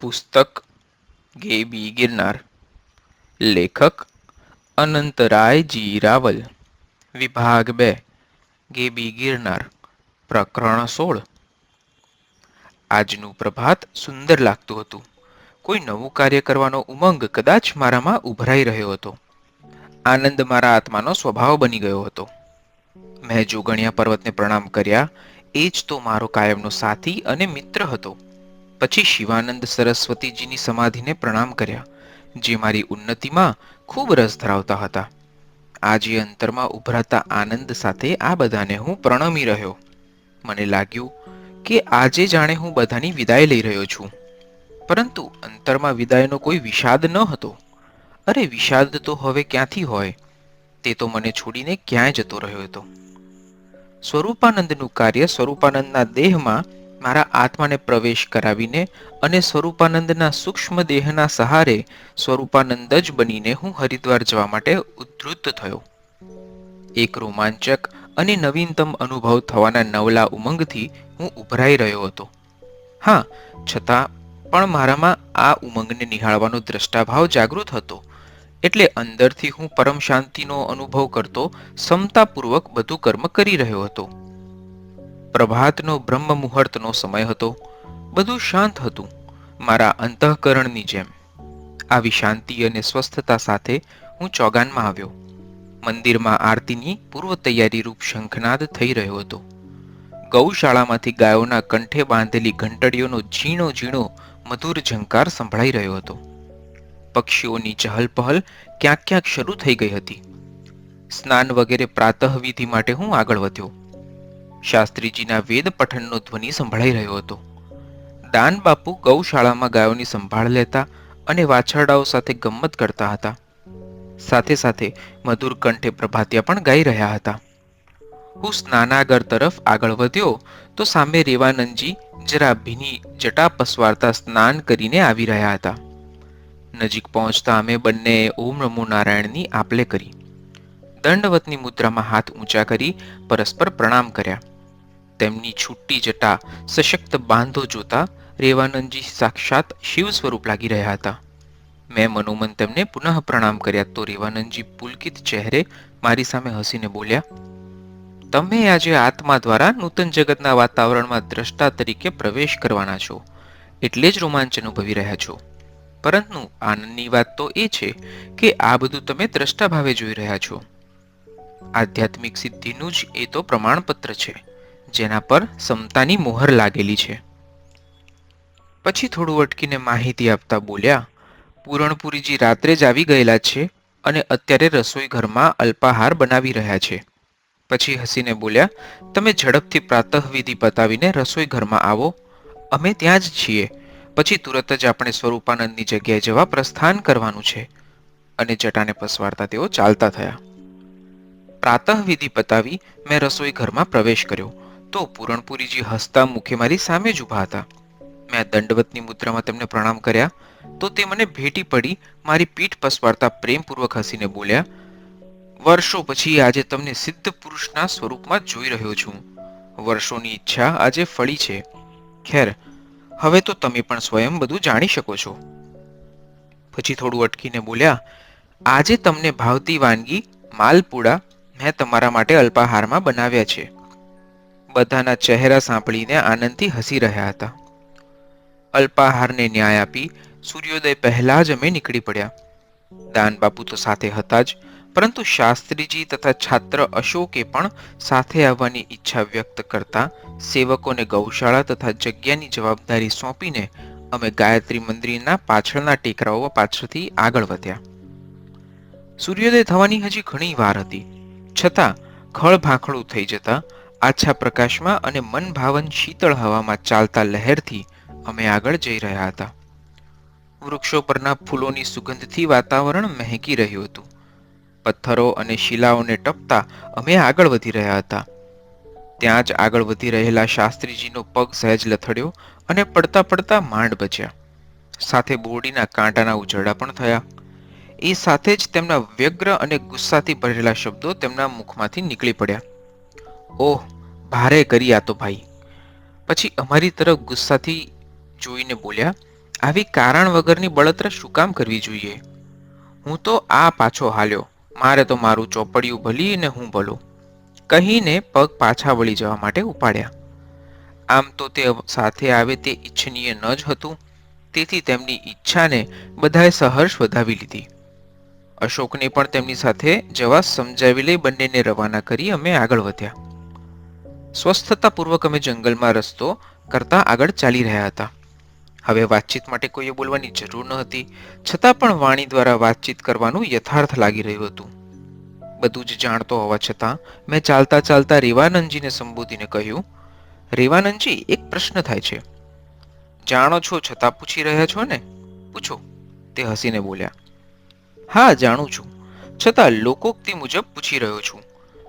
પુસ્તક ગેબી ગિરનાર. લેખક અનંતરાયજી રાવલ વિભાગ બે, ગેબી ગિરનાર, પ્રકરણ સોળ. આજનું પ્રભાત સુંદર લાગતું હતું. કોઈ નવું કાર્ય કરવાનો ઉમંગ કદાચ મારામાં ઉભરાઈ રહ્યો હતો. આનંદ મારા આત્માનો સ્વભાવ બની ગયો હતો. મેં જોગણિયા પર્વતને પ્રણામ કર્યા, એ જ તો મારો કાયમનો સાથી અને મિત્ર હતો. પછી શિવાનંદ સરસ્વતીજીની સમાધિને પ્રણામ કર્યા, જે મારી ઉન્નતિમાં ખૂબ રસ ધરાવતા હતા. આજે અંતરમાં ઉભરાતા આનંદ સાથે આ બધાને હું પ્રણમી રહ્યો. મને લાગ્યું કે આજે જાણે હું બધાની વિદાય લઈ રહ્યો છું. પરંતુ અંતરમાં વિદાયનો કોઈ વિષાદ ન હતો. અરે, વિષાદ તો હવે ક્યાંથી હોય? તે તો મને છોડીને ક્યાંય જતો રહ્યો હતો. સ્વરૂપાનંદનું કાર્ય સ્વરૂપાનંદના દેહમાં મારા આત્માને પ્રવેશ કરાવીને અને સ્વરૂપાનંદના સૂક્ષ્મ દેહના સહારે સ્વરૂપાનંદ જ બનીને હું હરિદ્વાર જવા માટે ઉદ્ધૃત થયો. એક રોમાંચક અને નવીનતમ અનુભવ થવાના નવલા ઉમંગથી હું ઉભરાઈ રહ્યો હતો. હા, છતાં પણ મારામાં આ ઉમંગને નિહાળવાનો દ્રષ્ટાભાવ જાગૃત હતો. એટલે અંદરથી હું પરમ શાંતિનો અનુભવ કરતો સમતાપૂર્વક બધું કર્મ કરી રહ્યો હતો. પ્રભાતનો બ્રહ્મ મુહૂર્તનો સમય હતો. બધું શાંત હતું, મારા અંતઃકરણની જેમ. આવી શાંતિ અને સ્વસ્થતા સાથે હું ચોગાનમાં આવ્યો. મંદિરમાં આરતીની પૂર્વ તૈયારી રૂપ શંખનાદ થઈ રહ્યો હતો. ગૌશાળામાંથી ગાયોના કંઠે બાંધેલી ઘંટડીઓનો ઝીણો ઝીણો મધુર ઝંકાર સંભળાઈ રહ્યો હતો. પક્ષીઓની ચહલપહલ ક્યાંક ક્યાંક શરૂ થઈ ગઈ હતી. સ્નાન વગેરે પ્રાતઃવિધિ માટે હું આગળ વધ્યો. શાસ્ત્રીજીના વેદ પઠનનો ધ્વનિ સંભળાઈ રહ્યો હતો. દાન બાપુ ગૌશાળામાં ગાયોની સંભાળ લેતા અને વાછરડાઓ સાથે ગમ્મત કરતા હતા. સાથે સાથે મધુર કંઠે પ્રભાતિયા પણ ગાઈ રહ્યા હતા. હું સ્નાનાગર તરફ આગળ વધ્યો તો સામે રેવાનંદજી જરા ભીની જટા પસવારતા સ્નાન કરીને આવી રહ્યા હતા. નજીક પહોંચતા અમે બંને ઓમ નમો નારાયણની આપલે કરી. દંડવતની મુદ્રામાં હાથ ઊંચા કરી પરસ્પર પ્રણામ કર્યા. તેમની છૂટી જટા સશક્ત બાંધો જોતા રેવાનંદજી સાક્ષાત શિવ સ્વરૂપ લાગી રહ્યા હતા. મેં મનોમન તેમને પુનઃ પ્રણામ કર્યા તો રેવાનંદજી પુલકિત ચહેરે મારી સામે હસીને બોલ્યા, તમે આજે આત્મા દ્વારા નૂતન જગતના વાતાવરણમાં દ્રષ્ટા તરીકે પ્રવેશ કરવાના છો, એટલે જ રોમાંચ અનુભવી રહ્યા છો. પરંતુ આનંદની વાત તો એ છે કે આ બધું તમે દ્રષ્ટા ભાવે જોઈ રહ્યા છો. આધ્યાત્મિક સિદ્ધિનું જ એ તો પ્રમાણપત્ર છે, જેના પર સમતાની મોહર લાગેલી છે. પછી થોડું અટકીને માહિતી આપતા બોલ્યા, પૂરણપુરીજી રાત્રે જ આવી ગયેલા છે અને અત્યારે રસોઈ ઘરમાં અલ્પાહાર બનાવી રહ્યા છે. પછી હસીને બોલ્યા, તમે ઝડપથી પ્રાતઃવિધિ પતાવીને રસોઈ ઘરમાં આવો. અમે ત્યાં જ છીએ. પછી તુરત જ આપણે સ્વરૂપાનંદની જગ્યાએ જવા પ્રસ્થાન કરવાનું છે. અને જટાને પસવારતા તેઓ ચાલતા થયા. પ્રાતઃવિધિ પતાવી મેં રસોઈ ઘરમાં પ્રવેશ કર્યો. તો પૂરણપુરીજી હસતા મુખે મારી સામે જ ઊભા હતા. મેં દંડવતની મુદ્રામાં તેમને પ્રણામ કર્યા. તો તે મને ભેટી પડી, મારી પીઠ પસવારતા પ્રેમપૂર્વક હસીને બોલ્યા, વર્ષો પછી આજે તમને સિદ્ધ પુરુષના સ્વરૂપમાં જોઈ રહ્યો છું. વર્ષોની ઈચ્છા આજે ફળી છે. ખેર, હવે તો તમે પણ સ્વયં બધું જાણી શકો છો. પછી થોડું અટકીને બોલ્યા, આજે તમને ભાવતી વાનગી, માલપુડા મેં તમારા માટે અલ્પાહારમાં બનાવ્યા છે. બધાના ચહેરા સાંભળીને આનંદથી હસી રહ્યા હતા. અલ્પાહારને ન્યાય આપી સૂર્યોદય પહેલાં જ અમે નીકળી પડ્યા. દાન બાપુ તો સાથે હતા જ, પરંતુ શાસ્ત્રીજી તથા છાત્ર અશોકે પણ સાથે આવવાની ઈચ્છા વ્યક્ત કરતા સેવકોને ગૌશાળા તથા જગ્યાની જવાબદારી સોંપીને અમે ગાયત્રી મંદિરના પાછળના ટેકરાઓ પાછળથી આગળ વધ્યા. સૂર્યોદય થવાની હજી ઘણી વાર હતી. છતાં ખળભાખડું થઈ જતા આછા પ્રકાશમાં અને મનભાવન શીતળ હવામાં ચાલતા લહેરથી અમે આગળ જઈ રહ્યા હતા. વૃક્ષો પરના ફૂલોની સુગંધથી વાતાવરણ મહેકી રહ્યું હતું. પથ્થરો અને શિલાઓને ટપતા અમે આગળ વધી રહ્યા હતા. ત્યાં જ આગળ વધી રહેલા શાસ્ત્રીજીનો પગ સહેજ લથડ્યો અને પડતા પડતા માંડ બચ્યા. સાથે બોરડીના કાંટાના ઉજરડા પણ થયા. એ સાથે જ તેમના વ્યગ્ર અને ગુસ્સાથી ભરેલા શબ્દો તેમના મુખમાંથી નીકળી પડ્યા. ઓહ, ભારે કરી આ તો ભાઈ. પછી અમારી તરફ ગુસ્સાથી જોઈને બોલ્યા, આવી કારણ વગરની બળતરા શું કામ કરવી જોઈએ? હું તો આ પાછો હાલ્યો. મારે તો મારું ચોપડિયું ભલી ને હું ભલું. કહીને પગ પાછા વળી જવા માટે ઉપાડ્યા. આમ તો તે સાથે આવે તે ઈચ્છનીય ન જ હતું. તેથી તેમની ઈચ્છાને બધાએ સહર્ષ વધાવી લીધી. અશોકને પણ તેમની સાથે જવા સમજાવી લઈ બંનેને રવાના કરી અમે આગળ વધ્યા. સ્વસ્થતાપૂર્વક અમે જંગલમાં રસ્તો કરતા આગળ ચાલી રહ્યા હતા. હવે વાતચીત માટે કોઈએ બોલવાની જરૂર ન હતી, છતાં પણ વાણી દ્વારા વાતચીત કરવાનું યથાર્થ લાગી રહ્યું હતું. બધું જ જાણતો હોવા છતાં મેં ચાલતા ચાલતા રેવાનંદજીને સંબોધીને કહ્યું, રેવાનંદજી, એક પ્રશ્ન થાય છે. જાણો છો છતાં પૂછી રહ્યા છો ને? પૂછો. તે હસીને બોલ્યા હા, જાણું છું. છતાં લોકોક્તિ મુજબ પૂછી રહ્યો છું.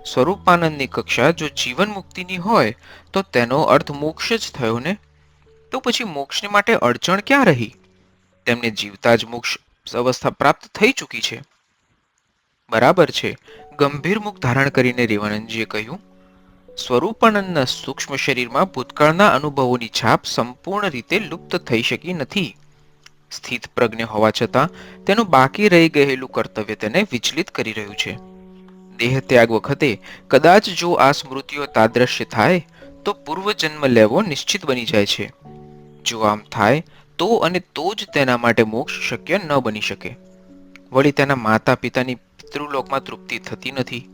સ્વરૂપાનંદની કક્ષા જો જીવન મુક્તિની હોય, તો તેનો અર્થ મોક્ષ જ થયો ને? તો પછી મોક્ષને માટે અડચણ ક્યાં રહી? તેમને જીવતા જ મોક્ષ અવસ્થા પ્રાપ્ત થઈ ચૂકી છે. બરાબર છે. ગંભીર મુખ ધારણ કરીને રેવાનંદજીએ કહ્યું, સ્વરૂપાનંદના સૂક્ષ્મ શરીરમાં ભૂતકાળના અનુભવોની છાપ સંપૂર્ણ રીતે લુપ્ત થઈ શકી નથી. સ્થિત પ્રજ્ઞ હોવા છતાં તેનું બાકી રહી ગયેલું કર્તવ્ય તેને વિચલિત કરી રહ્યું છે. દેહ ત્યાગ વખતે કદાચ જો આ સ્મૃતિઓ તાદ્રશ્ય થાય, તો પૂર્વજન્મ લેવો નિશ્ચિત બની જાય છે. જો આમ થાય, તો અને તો જ તેના માટે મોક્ષ શક્ય ન બની શકે. વળી તેના માતા પિતાની પિતૃલોકમાં તૃપ્તિ થતી નથી.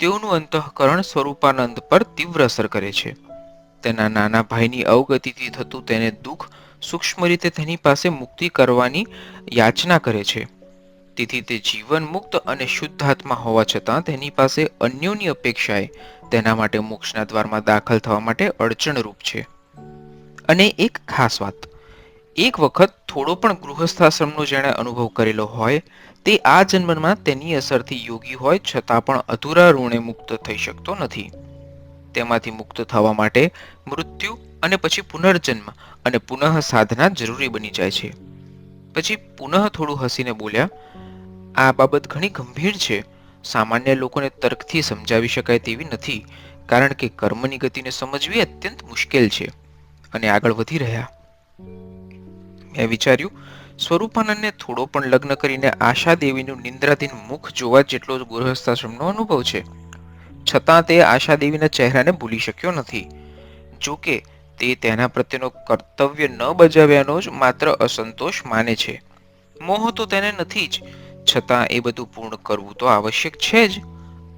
તેઓનું અંતઃકરણ સ્વરૂપાનંદ પર તીવ્ર અસર કરે છે. તેના નાના ભાઈની અવગતિથી થતું તેને દુઃખ સૂક્ષ્મ રીતે તેની પાસે મુક્તિ કરવાની યાચના કરે છે. તેથી તે જીવન મુક્ત અને શુદ્ધ આત્મા હોવા છતાં તેની પાસે અન્યોની અપેક્ષાએ તેના માટે મોક્ષના દ્વારમાં દાખલ થવા માટે અડચણરૂપ છે. અને એક ખાસ વાત, એક વખત થોડો પણ ગૃહસ્થાશ્રમનો જેણે અનુભવ કરેલો હોય, તે આ જન્મમાં તેની અસરથી યોગી હોય છતાં પણ અધૂરા ઋણે મુક્ત થઈ શકતો નથી. તેમાંથી મુક્ત થવા માટે મૃત્યુ અને પછી પુનર્જન્મ અને પુનઃ સાધના જરૂરી બની જાય છે. પછી પુનઃ થોડું હસીને બોલ્યા, આ બાબત ઘણી ગંભીર છે. સામાન્ય લોકોને તર્કથી સમજાવી શકાય તેવી નથી, કારણ કે કર્મની ગતિને સમજવી અત્યંત મુશ્કેલ છે. અને આગળ વધી રહ્યા. મેં વિચાર્યું, સ્વરૂપાનંદને થોડો પણ લગ્ન કરીને આશા દેવીનું નિંદ્રાધીન મુખ જોવા જેટલો ગૃહસ્થાશ્રમનો અનુભવ છે. છતાં તે આશા દેવીના ચહેરાને ભૂલી શક્યો નથી. જોકે કે તે તેના પ્રત્યેનો કર્તવ્ય ન બજાવ્યાનો જ માત્ર અસંતોષ માને છે. મોહ તો તેને નથી જ, છતાં એ બધું પૂર્ણ કરવું તો આવશ્યક છે જ,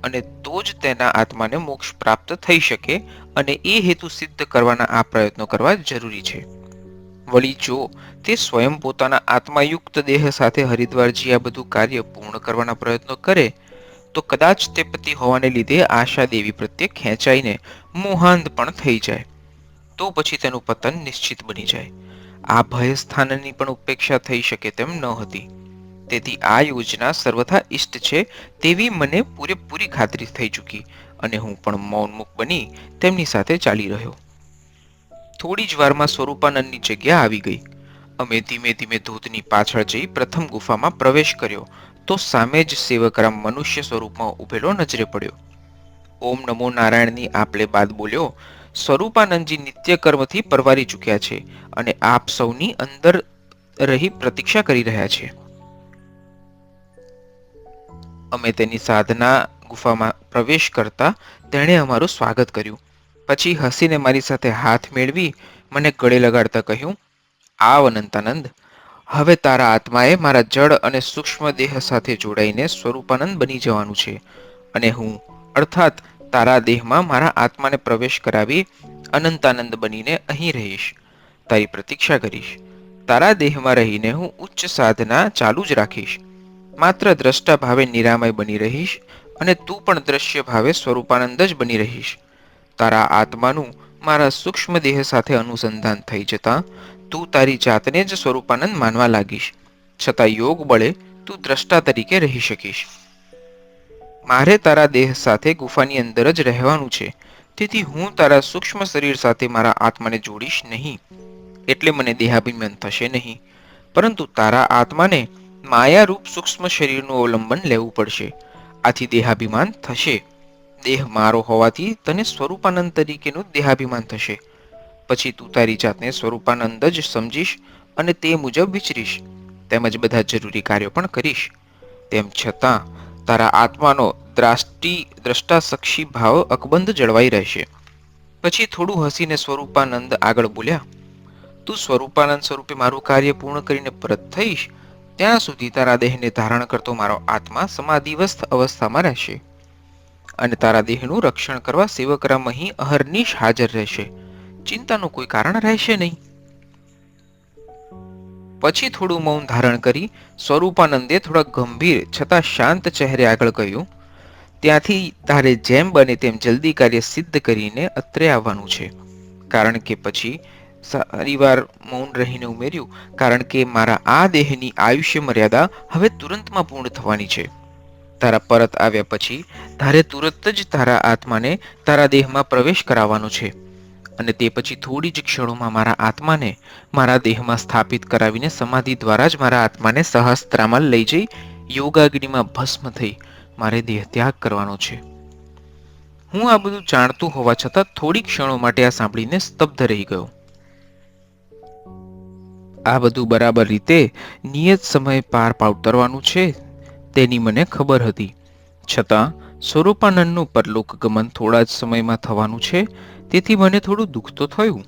અને તો જ તેના આત્માને મોક્ષ પ્રાપ્ત થઈ શકે અને એ હેતુ સિદ્ધ કરવાના આ પ્રયત્નો કરવા જરૂરી છે. વળી જો તે સ્વયં પોતાના આત્માયુક્ત દેહ સાથે હરિદ્વારજી આ બધું કાર્ય પૂર્ણ કરવાના પ્રયત્નો કરે, તો કદાચ તે પતિ હોવાને લીધે આશા દેવી પ્રત્યે ખેંચાઈને મોહાંત પણ થઈ જાય. તો પછી તેનું પતન નિશ્ચિત બની જાય. આ ભય પણ ઉપેક્ષા થઈ શકે તેમ ન હતી. તેથી આ યોજના સર્વથા ઇષ્ટ છે તેવી મને પૂરેપૂરી ખાતરી થઈ ચૂકી અને હું પણ મૌનમુખ બની તેમની સાથે ચાલી રહ્યો. થોડી જ વારમાં સ્વરૂપાનંદની જગ્યા આવી ગઈ. અમે ધીમે ધીમે ધોધની પાછળ જઈ પ્રથમ ગુફામાં પ્રવેશ કર્યો તો સામે જ સેવકરામ મનુષ્ય સ્વરૂપમાં ઉભેલો નજરે પડ્યો. ઓમ નમો નારાયણની આપલે બાદ બોલ્યો સ્વરૂપાનંદજી નિત્ય પરવારી ચૂક્યા છે અને આપ સૌની અંદર રહી પ્રતીક્ષા કરી રહ્યા છે. અમે તેની સાધના ગુફામાં પ્રવેશ કરતા તેણે અમારું સ્વાગત કર્યું. પછી હસીને મારી સાથે હાથ મેળવી મને ગળે લગાડતા કહ્યું, આવ અનંતાનંદ, હવે તારા આત્માએ મારા જળ અને સૂક્ષ્મ દેહ સાથે જોડાઈને સ્વરૂપાનંદ બની જવાનું છે અને હું, અર્થાત તારા દેહમાં મારા આત્માને પ્રવેશ કરાવી, અનંતાનંદ બનીને અહીં રહીશ. તારી પ્રતીક્ષા કરીશ. તારા દેહમાં રહીને હું ઉચ્ચ સાધના ચાલુ જ રાખીશ. માત્ર દ્રષ્ટા ભાવે નિરામય બની રહીશ અને તું પણ દ્રશ્ય ભાવે સ્વરૂપાનંદ જ બની રહીશ. તારા આત્માનું મારા સૂક્ષ્મ દેહ સાથે અનુસંધાન થઈ જતાં તું તારી જાતને જ સ્વરૂપાનંદ માનવા લાગીશ. છતાં યોગ બળે તું દ્રષ્ટા તરીકે રહી શકીશ. મારે તારા દેહ સાથે ગુફાની અંદર જ રહેવાનું છે. તેથી હું તારા સૂક્ષ્મ શરીર સાથે મારા આત્માને જોડીશ નહીં. એટલે મને દેહાભિમાન થશે નહીં. પરંતુ તારા આત્માને માયારૂપ સૂક્ષ્મ શરીરનું અવલંબન લેવું પડશે. આથી દેહાભિમાન થશે. દેહ મારો હોવાથી તને સ્વરૂપાનંદ તરીકેનું દેહાભિમાન થશે. પછી તું તારી જાતને સ્વરૂપાનંદ જ સમજીશ અને તે મુજબ વિચરીશ. તેમજ બધા જરૂરી કાર્યો પણ કરીશ. તેમ છતાં તારા આત્માનો દ્રાષ્ટિ, દ્રષ્ટાસક્ષી ભાવ અકબંધ જળવાઈ રહેશે. પછી થોડું હસીને સ્વરૂપાનંદ આગળ બોલ્યા, તું સ્વરૂપાનંદ સ્વરૂપે મારું કાર્ય પૂર્ણ કરીને પરત થઈશ, ત્યાં સુધી તારા દેહને ધારણ કરતો મારો આત્મા સમાધિવસ્થ અવસ્થામાં રહેશે. અને તારા દેહનું રક્ષણ કરવા સેવકરામ અહીં અહર્નિશ હાજર રહેશે. ચિંતાનું કોઈ કારણ રહેશે નહીં. પછી થોડું મૌન ધારણ કરી સ્વરૂપાનંદે થોડા ગંભીર છતાં શાંત ચહેરે આગળ કહ્યું, ત્યાંથી તારે જેમ બને તેમ જલ્દી કાર્ય સિદ્ધ કરીને અત્રે આવવાનું છે. કારણ કે પછી સારીવાર મૌન રહીને ઉમેર્યું, કારણ કે મારા આ દેહની આયુષ્ય મર્યાદા હવે તુરંતમાં પૂર્ણ થવાની છે. તારા પરત આવ્યા પછી તારે તુરંત જ તારા આત્માને તારા દેહમાં પ્રવેશ કરાવવાનો છે. અને તે પછી થોડી જ ક્ષણોમાં મારા આત્માને મારા દેહમાં સ્થાપિત કરાવીને સમાધિ દ્વારા જ મારા આત્માને સહસ્ત્રામાં લઈ જઈ યોગાગ્નિમાં ભસ્મ થઈ મારે દેહ ત્યાગ કરવાનો છે. હું આ બધું જાણતું હોવા છતાં થોડી ક્ષણો માટે આ સાંભળીને સ્તબ્ધ રહી ગયો. આ બધું બરાબર રીતે નિયત સમયે પાર પાવતરવાનું છે તેની મને ખબર હતી. છતાં સ્વરૂપાનંદનું પરલોક ગમન થોડા જ સમયમાં થવાનું છે, તેથી મને થોડું દુઃખ તો થયું.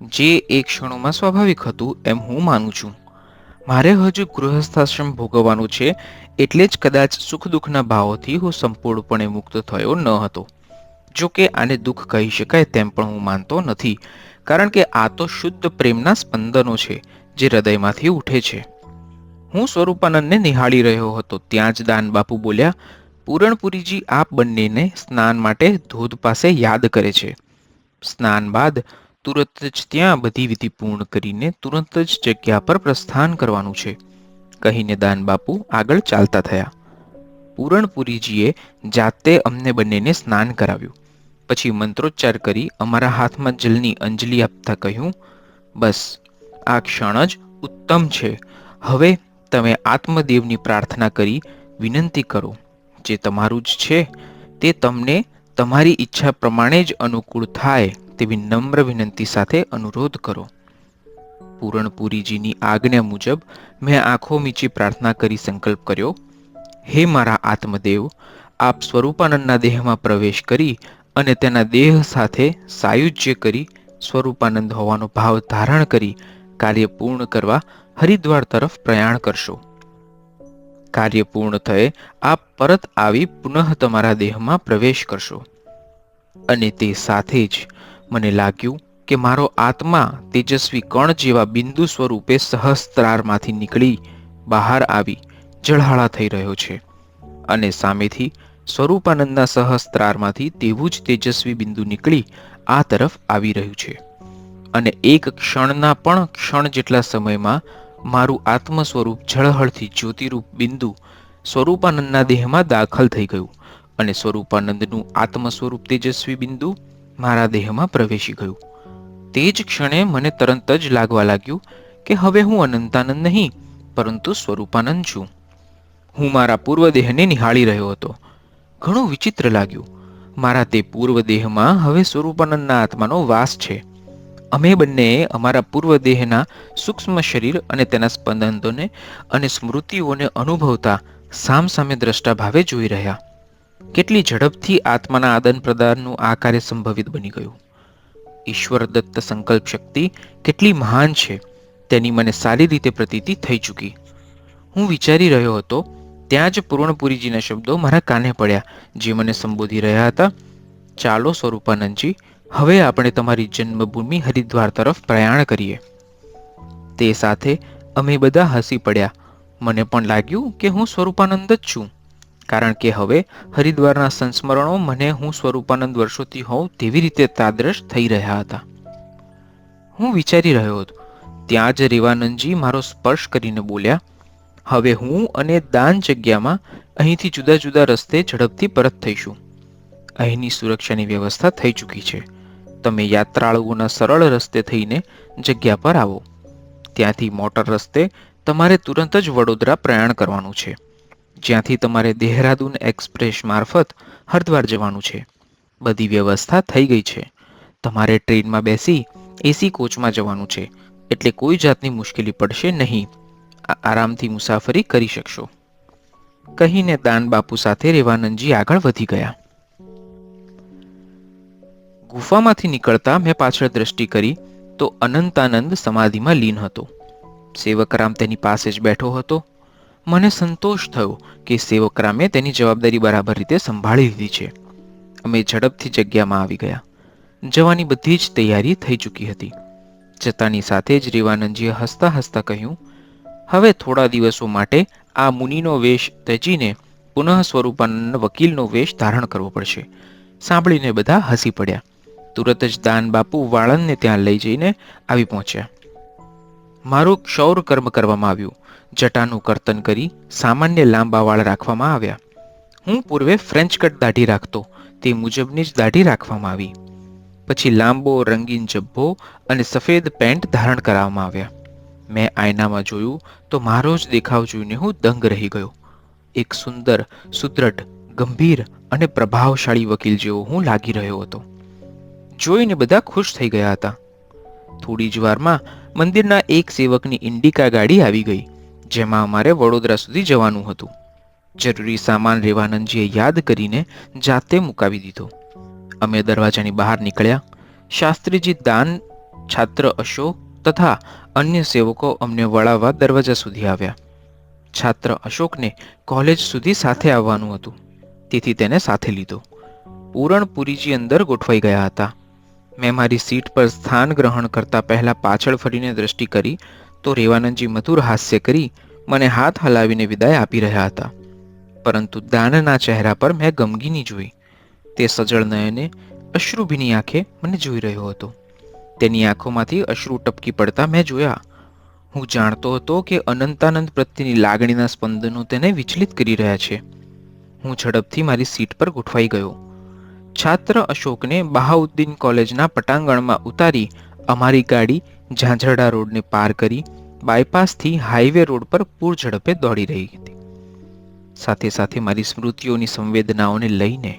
જે એ ક્ષણોમાં સ્વાભાવિક હતું એમ હું માનું છું. મારે હજુ ગૃહસ્થાશ્રમ ભોગવવાનું છે, એટલે જ કદાચ સુખ દુઃખના ભાવોથી હું સંપૂર્ણપણે મુક્ત થયો ન હતો. જો કે આને દુઃખ કહી શકાય તેમ પણ હું માનતો નથી, કારણ કે આ તો શુદ્ધ પ્રેમના સ્પંદનો છે, જે હૃદયમાંથી ઉઠે છે. હું સ્વરૂપાનંદને નિહાળી રહ્યો હતો, ત્યાં જ દાન બાપુ બોલ્યા પૂરણપુરીજી આપ બંનેને સ્નાન માટે ધોધ પાસે યાદ કરે છે. સ્નાન બાદ તુરંત જ ત્યાં બધી વિધિ પૂર્ણ કરીને તુરંત જ જગ્યા પર પ્રસ્થાન કરવાનું છે. કહીને દાન બાપુ આગળ ચાલતા થયા. પૂરણપુરીજીએ જાતે અમને બંનેને સ્નાન કરાવ્યું. પછી મંત્રોચ્ચાર કરી અમારા હાથમાં જલની અંજલિ આપતા કહ્યું, બસ, આ ક્ષણ જ ઉત્તમ છે. હવે તમે આત્મદેવની પ્રાર્થના કરી વિનંતી કરો. જે તમારું જ છે, તે તમને તમારી ઈચ્છા પ્રમાણે જ અનુકૂળ થાય તેવી નમ્ર વિનંતી સાથે અનુરોધ કરો. પૂરણપુરીજીની આજ્ઞા મુજબ મેં આંખો મીચી પ્રાર્થના કરી સંકલ્પ કર્યો, હે મારા આત્મદેવ, આપ સ્વરૂપાનંદના દેહમાં પ્રવેશ કરી અને તેના દેહ સાથે સાયુજ્ય કરી સ્વરૂપાનંદ હોવાનો ભાવ ધારણ કરી કાર્ય પૂર્ણ કરવા હરિદ્વાર તરફ પ્રયાણ કરશો. કાર્ય પૂર્ણ થયે, આપ પરત આવી પુનઃ તમારા દેહમાં પ્રવેશ કરશો. અને તે સાથે જ મને લાગ્યું કે મારો આત્મા તેજસ્વી કણ જેવા બિંદુ સ્વરૂપે સહસ્ત્રારમાંથી નીકળી બહાર આવી જળહાળા થઈ રહ્યો છે. અને સામેથી સ્વરૂપાનંદના સહસ્ત્રારમાંથી તેવું જ તેજસ્વી બિંદુ નીકળી આ તરફ આવી રહ્યું છે. અને એક ક્ષણના પણ ક્ષણ જેટલા સમયમાં મારું આત્મ સ્વરૂપ ઝળહળથી જ્યોતિરૂપ બિંદુ સ્વરૂપાનંદના દેહમાં દાખલ થઈ ગયું અને સ્વરૂપાનંદનું આત્મ સ્વરૂપ તેજસ્વી બિંદુ મારા દેહમાં પ્રવેશી ગયું. તે જ ક્ષણે મને તરત જ લાગવા લાગ્યું કે હવે હું અનંતાનંદ નહીં, પરંતુ સ્વરૂપાનંદ છું. હું મારા પૂર્વ દેહને નિહાળી રહ્યો હતો. ઘણું વિચિત્ર લાગ્યું. મારા તે પૂર્વ દેહમાં હવે સ્વરૂપાનંદના આત્માનો વાસ છે. અમે બંનેએ અમારા પૂર્વ દેહના સૂક્ષ્મ શરીર અને તેના સ્પંદનોને અને સ્મૃતિઓને અનુભવતા સામસામે દ્રષ્ટા ભાવે જોઈ રહ્યા. કેટલી ઝડપથી આત્માના આદાન પ્રદાનનું આ કાર્ય સંભવિત બની ગયું. ઈશ્વર દત્ત સંકલ્પ શક્તિ કેટલી મહાન છે, તેની મને સારી રીતે પ્રતીતિ થઈ ચૂકી. હું વિચારી રહ્યો હતો, ત્યાં જ પૂર્ણપુરીજીના શબ્દો મારા કાને પડ્યા, જે મને સંબોધી રહ્યા હતા. ચાલો સ્વરૂપાનંદજી હવે આપણે તમારી જન્મભૂમિ હરિદ્વાર તરફ પ્રયાણ કરીએ. તે સાથે અમે બધા હસી પડ્યા. મને પણ લાગ્યું કે હું સ્વરૂપાનંદ જ છું. કારણ કે હવે હરિદ્વારના સંસ્મરણો મને હું સ્વરૂપાનંદ વર્ષોથી હોઉં તેવી રીતે તાદ્રશ થઈ રહ્યા હતા. હું વિચારી રહ્યો હતો. ત્યાં જ રેવાનંદજી મારો સ્પર્શ કરીને બોલ્યા, હવે હું અને દાન જગ્યામાં અહીંથી જુદા જુદા રસ્તે ઝડપથી પરત થઈશું. અહીંની સુરક્ષાની વ્યવસ્થા થઈ ચૂકી છે. તમે યાત્રાળુઓના સરળ રસ્તે થઈને જગ્યા પર આવો. ત્યાંથી મોટર રસ્તે તમારે તુરંત જ વડોદરા પ્રયાણ કરવાનું છે. જ્યાંથી તમારે દેહરાદૂન એક્સપ્રેસ મારફત હરિદ્વાર જવાનું છે. બધી વ્યવસ્થા થઈ ગઈ છે. તમારે ટ્રેનમાં બેસી એસી કોચમાં જવાનું છે. એટલે કોઈ જાતની મુશ્કેલી પડશે નહીં. આરામથી મુસાફરી કરી શકશો. કહીને દાન બાપુ સાથે રેવાનંદજી આગળ વધી ગયા. ગુફામાંથી નીકળતા મેં પાછળ દ્રષ્ટિ કરી તો અનંતાનંદ સમાધિમાં લીન હતો. સેવકરામ તેની પાસે જ બેઠો હતો. મને સંતોષ થયો કે સેવકરામે તેની જવાબદારી બરાબર રીતે સંભાળી લીધી છે. અમે ઝડપથી જગ્યામાં આવી ગયા. જવાની બધી જ તૈયારી થઈ ચૂકી હતી. જતાની સાથે જ રેવાનંદજીએ હસતા હસતા કહ્યું, હવે થોડા દિવસો માટે આ મુનિનો વેશ ત્યજીને પુનઃ સ્વરૂપાનંદ વકીલનો વેશ ધારણ કરવો પડશે. સાંભળીને બધા હસી પડ્યા. તુરત જ દાન બાપુ વાળંદને ત્યાં લઈ જઈને આવી પહોંચ્યા. મારું ક્ષૌર કર્મ કરવામાં આવ્યું. જટાનું કર્તન કરી સામાન્ય લાંબા વાળ રાખવામાં આવ્યા. હું પૂર્વે ફ્રેન્ચ કટ દાઢી રાખતો. તે મુજબની જ દાઢી રાખવામાં આવી. પછી લાંબો રંગીન જબ્બો અને સફેદ પેન્ટ ધારણ કરાવવામાં આવ્યા. મેં આયનામાં જોયું તો મારો જ દેખાવ જોઈને હું દંગ રહી ગયો. એક સુંદર, સુદ્રઢ, ગંભીર અને પ્રભાવશાળી વકીલ જેવો હું લાગી રહ્યો હતો. જોઈને બધા ખુશ થઈ ગયા હતા. થોડી જ વારમાં મંદિરના એક સેવકની ઇન્ડિકા ગાડી આવી ગઈ, જેમાં અમારે વડોદરા સુધી જવાનું હતું. જરૂરી સામાન રેવાનંદજીએ યાદ કરીને જાતે મુકાવી દીધો. અમે દરવાજાની બહાર નીકળ્યા. શાસ્ત્રીજી દાન, છાત્ર અશોક તથા અન્ય સેવકો અમને વળાવવા દરવાજા સુધી આવ્યા. છાત્ર અશોકને કોલેજ સુધી સાથે આવવાનું હતું. તેથી તેને સાથે લીધો. પૂરણપુરીજી અંદર ગોઠવાઈ ગયા હતા. મેં મારી સીટ પર સ્થાન ગ્રહણ કરતા પહેલાં પાછળ ફરીને દ્રષ્ટિ કરી, તો રેવાનંદજી મધુર હાસ્ય કરી મને હાથ હલાવીને વિદાય આપી રહ્યા હતા. પરંતુ દાનના ચહેરા પર મેં ગમગીની જોઈ. તે સજળ નયને અશ્રુભીની આંખે મને જોઈ રહ્યો હતો. તેની આંખોમાંથી અશ્રુ ટપકી પડતા મેં જોયા. હું જાણતો હતો કે અનંતાનંદ પ્રત્યેની લાગણીના સ્પંદનો તેને વિચલિત કરી રહ્યા છે. હું ઝડપથી મારી સીટ પર ગોઠવાઈ ગયો. છાત્ર અશોકને બહાઉદ્દીન કોલેજના પટાંગણમાં ઉતારી અમારી ગાડી ઝાંઝરડા રોડને પાર કરી બાયપાસથી હાઈવે રોડ પર પૂર ઝડપે દોડી રહી હતી. સાથે સાથે મારી સ્મૃતિઓની સંવેદનાઓને લઈને